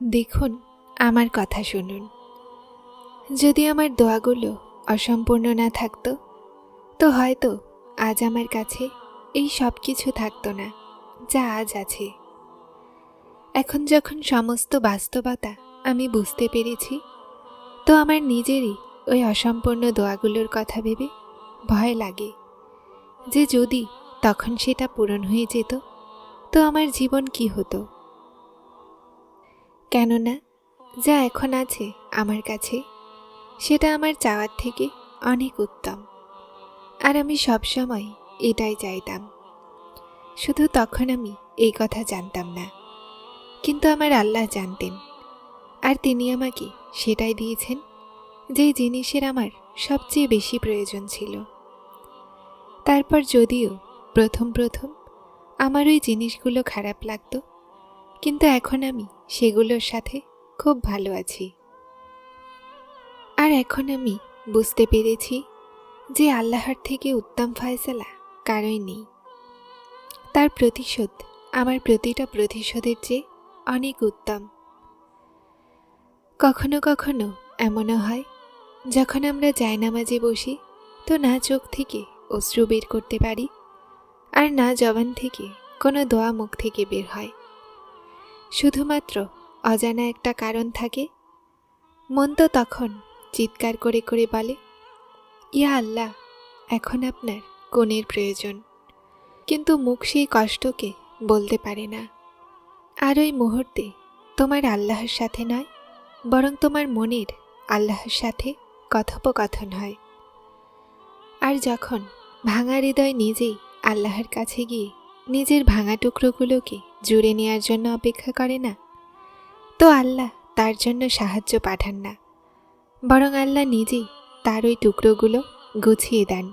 দেখুন, আমার কথা শুনুন। যদি আমার দোয়াগুলো অসম্পূর্ণ না থাকতো, তো হয়তো আজ আমার কাছে এই সব কিছু থাকতো না, যা আজ আছে। এখন যখন সমস্ত বাস্তবতা আমি বুঝতে পেরেছি, তো আমার নিজেরই ওই অসম্পূর্ণ দোয়াগুলোর কথা ভেবে ভয় লাগে যে যদি তখন সেটা পূরণ হয়ে যেত, তো আমার জীবন কি হতো? কেননা যা এখন আছে আমার কাছে, সেটা আমার চাওয়ার থেকে অনেক উত্তম। আর আমি সবসময় এটাই চাইতাম। শুধু তখন আমি এই কথা জানতাম না। কিন্তু আমার আল্লাহ জানতেন। আর তিনি আমাকে সেটাই দিয়েছেন যে জিনিসের আমার সবচেয়ে বেশি প্রয়োজন ছিল। তারপর যদিও প্রথম প্রথম আমার ওই জিনিসগুলো খারাপ লাগতো কিন্তু এখন আমি সেগুলোর সাথে খুব ভালো আছি। আর এখন আমি বুঝতে পেরেছি যে আল্লাহর থেকে উত্তম ফয়সালা কারোই নেই। তার প্রতিশোধ আমার প্রতিটা প্রতিশোধের চেয়ে অনেক উত্তম। কখনো কখনো এমনও হয়, যখন আমরা জায়নামাজে বসি তো না চোখ থেকে অশ্রু বের করতে পারি আর না জবান থেকে কোনো দোয়া মুখ থেকে বের হয়। শুধুমাত্র অজানা একটা কারণ থাকে। মন তো তখন চিৎকার করে করে বলে, ইয়া আল্লাহ, এখন আপনার কোণের প্রয়োজন। কিন্তু মুখ সেই কষ্টকে বলতে পারে না। আর ওই মুহূর্তে তোমার আল্লাহর সাথে নয়, বরং তোমার মনের আল্লাহর সাথে কথোপকথন হয়। আর যখন ভাঙা হৃদয় নিজেই আল্লাহর কাছে গিয়ে নিজের ভাঙা টুকরোগুলোকে জুড়ে নেওয়ার জন্য অপেক্ষা করে না। তো আল্লাহ তার জন্য সাহায্য পাঠান না। বরং আল্লাহ নিজেই তার ওই টুকরোগুলো গুছিয়ে দেন।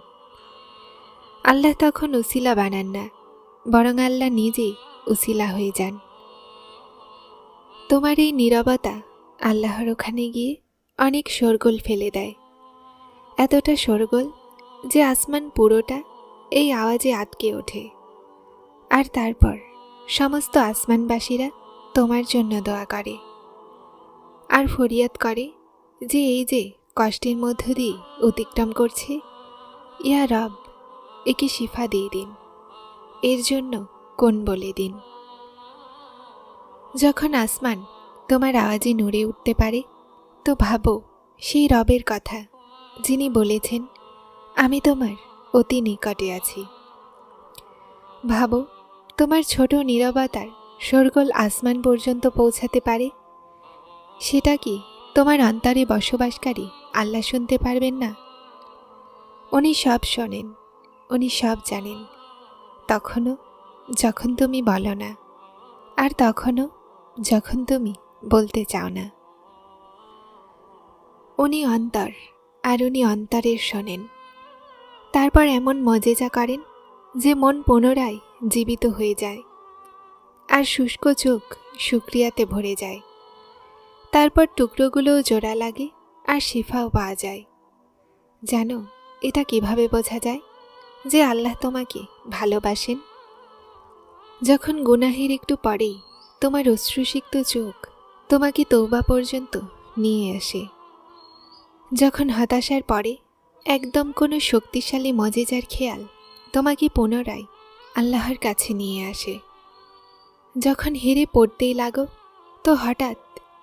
আল্লাহ তখন উসিলা বানান না, বরং আল্লাহ নিজেই উসিলা হয়ে যান। তোমার এই নীরবতা আল্লাহর ওখানে গিয়ে অনেক শোরগোল ফেলে দেয়। এতটা শোরগোল যে আসমান পুরোটা এই আওয়াজে আটকে ওঠে। আর তারপর, সমস্ত আসমানবাসীরা তোমার জন্য দোয়া করে। আর ফরিয়াদ করে যে এই যে কষ্টের মধ্য দিয়ে অতিক্রম করছে, ইয়া রব, একে শিফা দিয়ে দিন। এর জন্য কোন বলে দিন? যখন আসমান তোমার আওয়াজে নড়ে উঠতে পারে, তো ভাবো সেই রবের কথা, যিনি বলেছেন, আমি তোমার অতি নিকটে আছি। ভাবো তোমার ছোট নীরবতার সরগোল আসমান পর্যন্ত পৌঁছাতে পারে? সেটা কি তোমার অন্তরে বসবাসকারী আল্লাহ শুনতে পারবেন না? উনি সব শোনেন, উনি সব জানেন। তখনও যখন তুমি বলো না, আর তখনও যখন তুমি বলতে চাও না। উনি অন্তর, আর উনি অন্তরের শোনেন। তারপর এমন মজেজা করেন যে মন পুনরায় জীবিত হয়ে যায়। আর শুষ্ক চোখ শুক্রিয়াতে ভরে যায়। তারপর টুকরোগুলোও জোড়া লাগে আর শিফাও পাওয়া যায়। জানো, এটা কীভাবে বোঝা যায়? যে আল্লাহ তোমাকে ভালোবাসেন। যখন গুনাহের একটু পরেই তোমার অশ্রুসিক্ত চোখ তোমাকে তৌবা পর্যন্ত নিয়ে আসে। যখন হতাশার পরে একদম কোনো শক্তিশালী মজেজার খেয়াল তোমাকে পুনরায় আল্লাহর কাছে নিয়ে আসে। যখন হেরে পড়তেই লাগো, তো হঠাৎ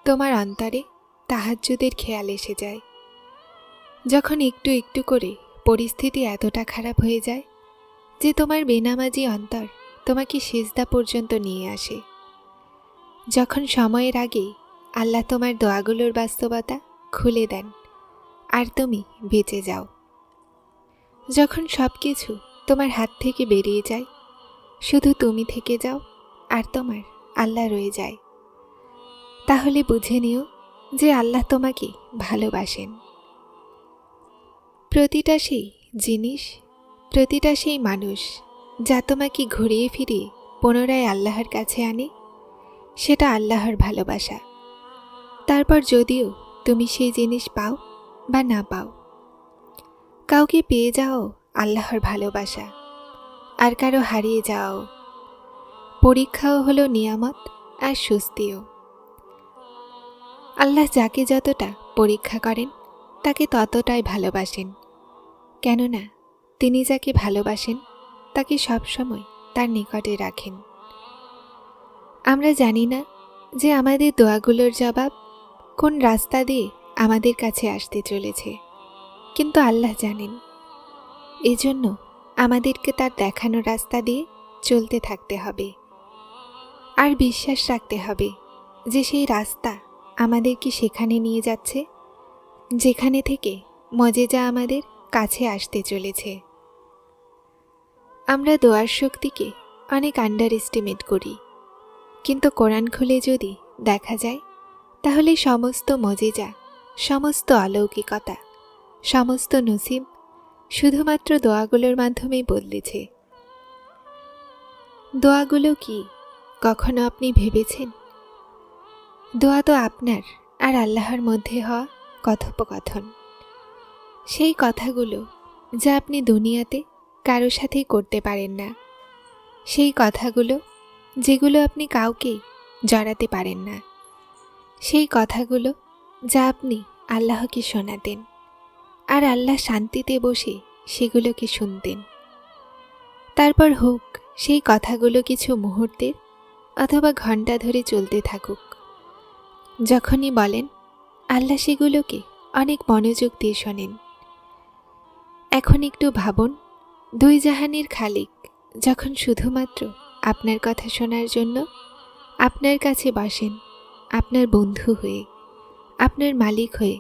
তোমার অন্তরে তাহাজ্জুদের খেয়াল এসে যায়। যখন একটু একটু করে পরিস্থিতি এতটা খারাপ হয়ে যায় যে তোমার বেনামাজি অন্তর তোমাকে সেজদা পর্যন্ত নিয়ে আসে। যখন সময়ের আগে আল্লাহ তোমার দোয়াগুলোর বাস্তবতা খুলে দেন, আর তুমি বেঁচে যাও। যখন সব কিছু তোমার হাত থেকে বেরিয়ে যায় শুধু তুমি থেকে যাও, আর তোমার আল্লাহ রয়ে যায়। তাহলে বুঝে নিও যে আল্লাহ তোমাকে ভালোবাসেন। প্রতিটা সেই জিনিস, প্রতিটা সেই মানুষ যা তোমাকে ঘুরিয়ে ফিরিয়ে পুনরায় আল্লাহর কাছে আনে, সেটা আল্লাহর ভালোবাসা। তারপর যদিও তুমি সেই জিনিস পাও বা না পাও, কাউকে পেয়ে যাও আল্লাহর ভালোবাসা। আর কারও হারিয়ে যাও। পরীক্ষাও হলো নিয়ামত আর স্বস্তিও। আল্লাহ যাকে যতটা পরীক্ষা করেন, তাকে ততটাই ভালোবাসেন। কেননা, তিনি যাকে ভালোবাসেন, তাকে সবসময় তার নিকটে রাখেন। আমরা জানি না যে আমাদের দোয়াগুলোর জবাব কোন রাস্তা দিয়ে আমাদের কাছে আসতে চলেছে, কিন্তু আল্লাহ জানেন। এজন্য আমাদেরকে তার দেখানো রাস্তা দিয়ে চলতে থাকতে হবে। আর বিশ্বাস রাখতে হবে যে সেই রাস্তা আমাদেরকে সেখানে নিয়ে যাচ্ছে, যেখানে থেকে মজেজা আমাদের কাছে আসতে চলেছে। আমরা দোয়ার শক্তিকে অনেক আন্ডার এস্টিমেট করি। কিন্তু কোরআন খুলে যদি দেখা যায়, তাহলে সমস্ত মজেজা, সমস্ত অলৌকিকতা, সমস্ত নসিব শুধুমাত্র দোয়াগুলোর মাধ্যমেই বদলেছে। দোয়াগুলো কি? কখনো আপনি ভেবেছেন? দোয়া তো আপনার আর আল্লাহর মধ্যে হওয়া কথোপকথন। সেই কথাগুলো যা আপনি দুনিয়াতে কারও সাথেই করতে পারেন না। সেই কথাগুলো যেগুলো আপনি কাউকেই জড়াতে পারেন না। সেই কথাগুলো যা আপনি আল্লাহকে শোনাতেন। আর আল্লাহ শান্তিতে বসে সেগুলোকে শুনতেন। তারপর হোক, সেই কথাগুলো কিছু মুহূর্তের অথবা ঘণ্টা ধরে চলতে থাকুক। যখনই বলেন, আল্লাহ সেগুলোকে অনেক মনোযোগ দিয়ে শোনেন। এখন একটু ভাবুন, দুই জাহানের খালিক যখন শুধুমাত্র আপনার কথা শোনার জন্য আপনার কাছে বসেন, আপনার বন্ধু হয়ে, আপনার মালিক হয়ে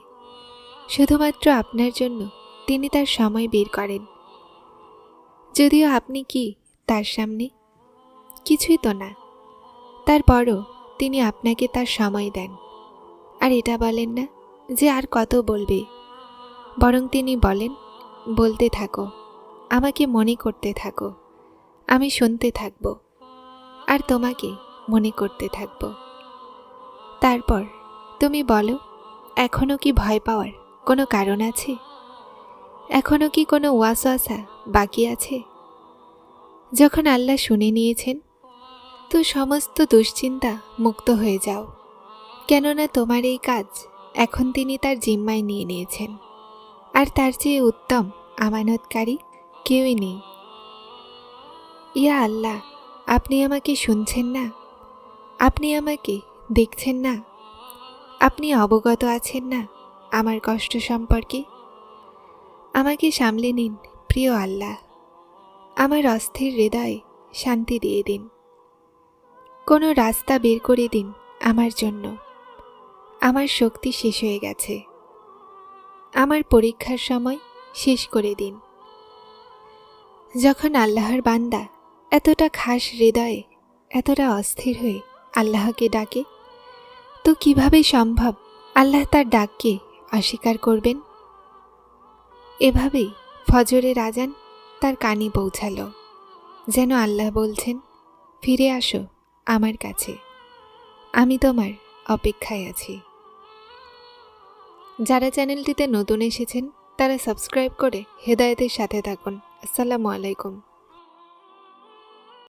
শুধুমাত্র আপনার জন্য তিনি তার সময় বের করেন। যদিও আপনি কি তার সামনে? কিছুই তো না। তারপরও তিনি আপনাকে তার সময় দেন। আর এটা বলেন না যে আর কত বলবে। বরং তিনি বলেন, বলতে থাকো। আমাকে মনে করতে থাকো। আমি শুনতে থাকব। আর তোমাকে মনে করতে থাকব। তারপর তুমি বলো এখনও কি ভয় পাওয়ার? কোনো কারণ আছে? এখনও কি কোনো ওয়াসওয়াসা বাকি আছে? যখন আল্লাহ শুনে নিয়েছেন, তো সমস্ত দুশ্চিন্তা মুক্ত হয়ে যাও। কেননা তোমার এই কাজ এখন তিনি তার জিম্মায় নিয়ে নিয়েছেন। আর তার চেয়ে উত্তম আমানতকারী কেউই নেই। ইয়া আল্লাহ, আপনি আমাকে শুনছেন না? আপনি আমাকে দেখছেন না? আপনি অবগত আছেন না? আমার কষ্ট সম্পর্কে। আমাকে সামলে নিন, প্রিয় আল্লাহ। আমার অস্থির হৃদয়ে শান্তি দিয়ে দিন। কোনো রাস্তা বের করে দিন আমার জন্য। আমার শক্তি শেষ হয়ে গেছে। আমার পরীক্ষার সময় শেষ করে দিন। যখন আল্লাহর বান্দা এতটা খাস হৃদয়ে, এতটা অস্থির হয়ে আল্লাহকে ডাকে, তো কীভাবে সম্ভব আল্লাহ তার ডাককে অস্বীকার করবেন? এভাবেই ফজরের আজান তার কানে পৌঁছালো। যেন আল্লাহ বলছেন, ফিরে আসো আমার কাছে, আমি তোমার অপেক্ষায় আছি। যারা চ্যানেলটিতে নতুন এসেছেন, তারা সাবস্ক্রাইব করে হেদায়েতের সাথে থাকুন। আসসালামু আলাইকুম।